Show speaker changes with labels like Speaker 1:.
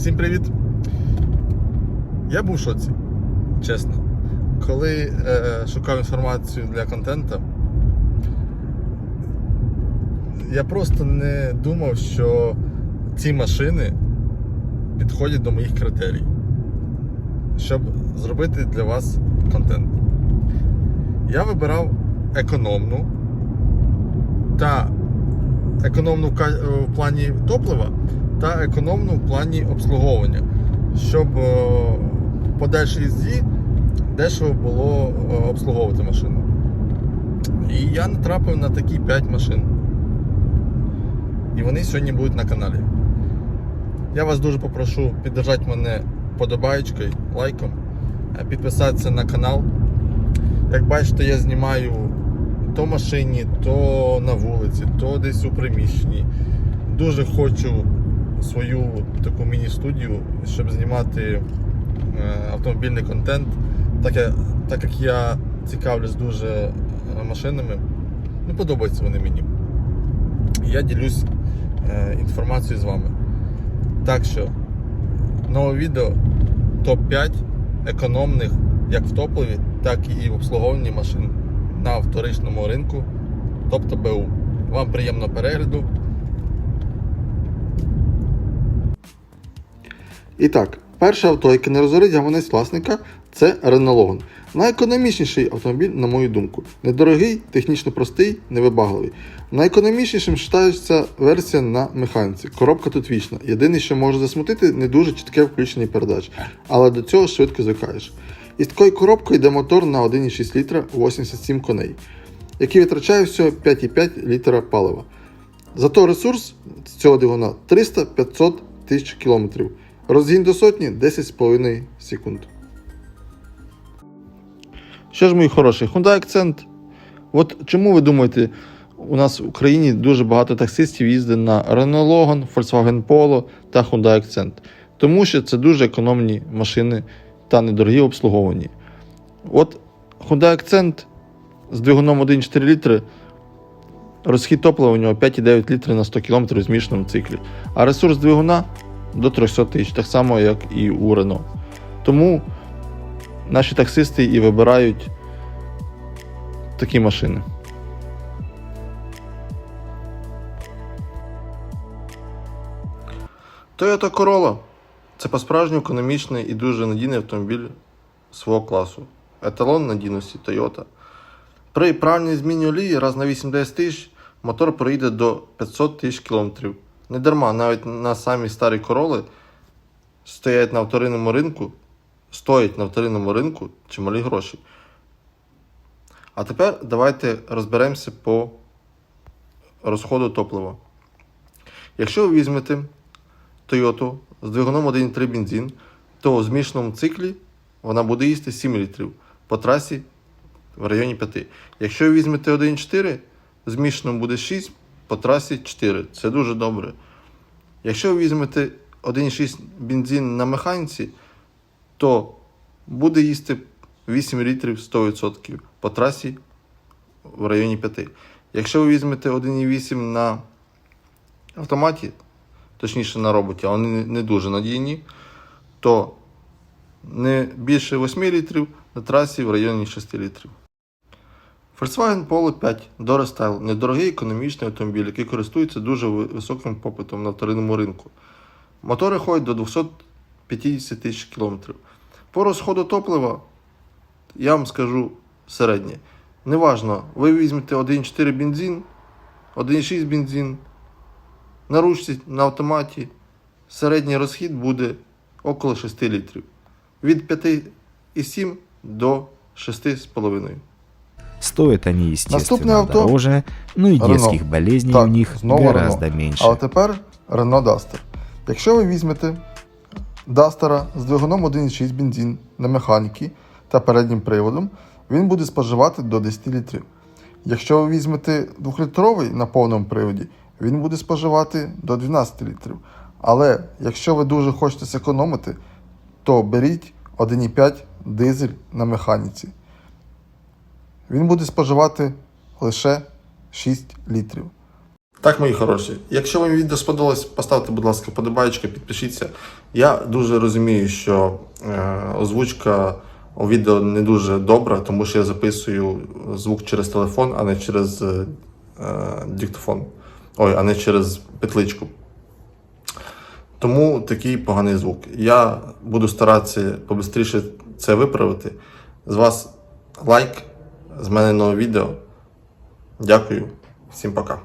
Speaker 1: Всім привіт! Я був в шоці, чесно. Коли е, шукав інформацію для контенту, я просто не думав, що ці машини підходять до моїх критерій, щоб зробити для вас контент. Я вибирав економну та економну в в плані топлива та економну в плані обслуговування, щоб е, в подальшій їзді дешево було е, обслуговувати машину. І я натрапив на такі 5 машин. І вони сьогодні будуть на каналі. Я вас дуже попрошу підтримати мене подобаєчкою, лайком, е, підписатися на канал. Як бачите, я знімаю то машині, то на вулиці, то десь у приміщенні. Дуже хочу свою таку міні-студію, щоб знімати е, автомобільний контент, так як, так як я цікавлюсь дуже е, машинами. Ну, подобаються вони мені. Я ділюсь е, інформацією з вами. Так що, нове відео топ-5 економних як в топливі, так і в обслуговуванні машин на вторичному ринку, тобто БУ. Вам приємного перегляду. І так, перше авто, яке не розорить гаманець власника, це Renault. Найекономічніший автомобіль, на мою думку. Недорогий, технічно простий, невибагливий. Найекономічнішим вважається версія на механіці. Коробка тут вічна. Єдине, що може засмутити, не дуже чітке включення передач, але до цього швидко звикаєш. Із такою коробкою йде мотор на 1,6 літра 87 коней, який витрачає всього 5,5 літра палива. Зато ресурс цього двигуна 300-500 тисяч кілометрів. Розгін до сотні 10,5 секунд. Що ж, мої хороші, Hyundai Accent. От чому ви думаєте, у нас в Україні дуже багато таксистів їздить на Renault Logan, Volkswagen Polo та Hyundai Accent. Тому що це дуже економні машини та недорогі обслуговані. От Hyundai Accent з двигуном 1,4 літри. Розхід топлива у нього 5,9 літри на 100 км в змішаному циклі. А ресурс двигуна до 300 тисяч, так само, як і у Renault. Тому наші таксисти і вибирають такі машини. Toyota Corolla це по-справжньому економічний і дуже надійний автомобіль свого класу. Еталон надійності Toyota. При правильній зміні олії раз на 8-10 тисяч мотор проїде до 500 тисяч кілометрів. Не дарма, навіть на самі старі короли стоять на вторинному ринку, стоять на вторинному ринку чималі гроші. А тепер давайте розберемося по розходу топлива. Якщо ви візьмете Toyota з двигуном 1,3 бензин, то в змішаному циклі вона буде їсти 7 літрів по трасі в районі 5. Якщо ви візьмете 1,4, в змішаному буде 6, по трасі 4. Це дуже добре. Якщо ви візьмете 1,6 бензин на механіці, то буде їсти 8 літрів 100% по трасі в районі 5. Якщо ви візьмете 1,8 на автоматі, точніше на роботі, а вони не- дуже надійні, то не більше 8 літрів на трасі в районі 6 літрів. Volkswagen Polo 5 Dora – недорогий економічний автомобіль, який користується дуже високим попитом на вторинному ринку. Мотори ходять до 250 тисяч кілометрів. По розходу топлива я вам скажу середнє. Неважно, ви візьмете 1,4 бензин, 1,6 бензин, на ручці, на автоматі. Середній розхід буде около 6 літрів. Від 5,7 до 6,5.
Speaker 2: Стоят они, естественно,
Speaker 1: Наступное авто.
Speaker 2: дороже, но и
Speaker 1: Renault.
Speaker 2: детских болезней
Speaker 1: Так,
Speaker 2: у них
Speaker 1: знову
Speaker 2: гораздо
Speaker 1: Renault.
Speaker 2: меньше.
Speaker 1: Але тепер Renault Duster. Якщо ви візьмете Duster з двигуном 1,6 бензин на механіки та переднім приводом, він буде споживати до 10 літрів. Якщо ви візьмете 2-літровий на повному приводі, він буде споживати до 12 літрів. Але якщо ви дуже хочете зекономити, то беріть 1,5 дизель на механіці. Він буде споживати лише 6 літрів. Так, мої хороші. Якщо вам відео сподобалось, поставте, будь ласка, подобаєчки, підпишіться. Я дуже розумію, що е, озвучка у відео не дуже добра, тому що я записую звук через телефон, а не через е, е, диктофон. Ой, а не через петличку. Тому такий поганий звук. Я буду старатися побистріше це виправити. З вас лайк, з мене нове відео. Дякую, всім пока.